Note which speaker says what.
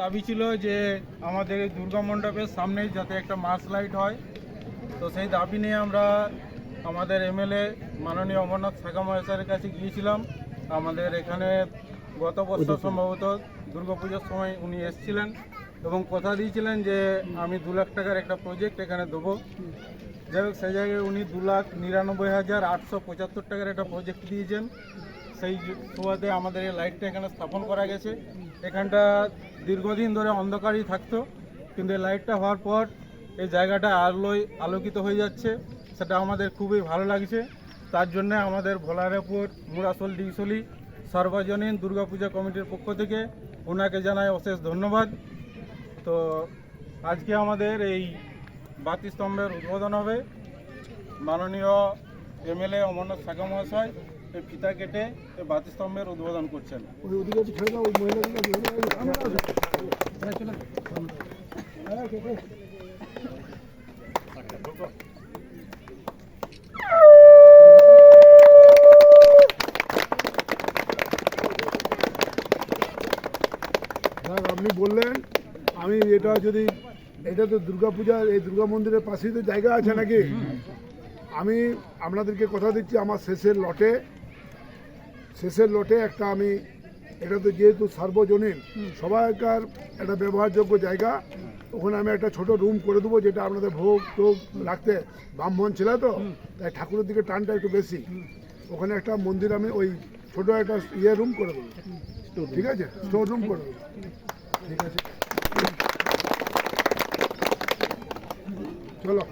Speaker 1: দাবি ছিল যে আমাদের দুর্গা মণ্ডপের সামনেই যাতে একটা মাস লাইট হয়। তো সেই দাবি নিয়ে আমরা আমাদের এমএলএ মাননীয় অমরনাথ শাখা মহেশ্বরের কাছে গিয়েছিলাম। আমাদের এখানে গত বছর সম্ভবত দুর্গাপুজোর সময় উনি এসেছিলেন এবং কথা দিয়েছিলেন যে আমি দু লাখ টাকার একটা প্রজেক্ট এখানে দেবো। যাই হোক, সেই জায়গায় উনি দু লাখ নিরানব্বই হাজার আটশো পঁচাত্তর টাকার একটা প্রজেক্ট দিয়েছেন। সেই সুবাদে আমাদের এই লাইটটা এখানে স্থাপন করা গেছে। এখানটা দীর্ঘদিন ধরে অন্ধকারই থাকতো, কিন্তু এই লাইটটা হওয়ার পর এই জায়গাটা আলোয় আলোকিত হয়ে যাচ্ছে। সেটা আমাদের খুবই ভালো লাগছে। তার জন্য আমাদের ভোলারেপুর মুরাসল ডিসলি সর্বজনীন দুর্গাপূজা কমিটির পক্ষ থেকে ওনাকে জানাই অশেষ ধন্যবাদ। তো আজকে আমাদের এই বাতি স্তম্ভের উদ্বোধন হবে। মাননীয় এমএলএ অমরনাথ শাখা মহাশয় এই ফিতা কেটে এই বাতি স্তম্ভের উদ্বোধন করছেন।
Speaker 2: আপনি বললেন, আমি এটা যদি, এটা তো দুর্গাপূজা এই দুর্গা মন্দিরের পাশেই তো জায়গা আছে নাকি? আমি আপনাদেরকে কথা দিচ্ছি, আমার শেষের লটে। শেষের লটে একটা আমি, এটা তো যেহেতু সার্বজনীন, সবাইকার একটা ব্যবহারযোগ্য জায়গা। ওখানে আমি একটা ছোট রুম করে দেবো যেটা আপনাদের ভোগ টোগ রাখতে ব্রাহ্মণ ছিল তো তাই ঠাকুরের দিকে টানটা একটু বেশি। ওখানে একটা মন্দির আমি ওই ছোট একটা ইয়ে রুম করে দেবো। ঠিক আছে? স্টোর রুম করে দেবো। ঠিক আছে? চলো।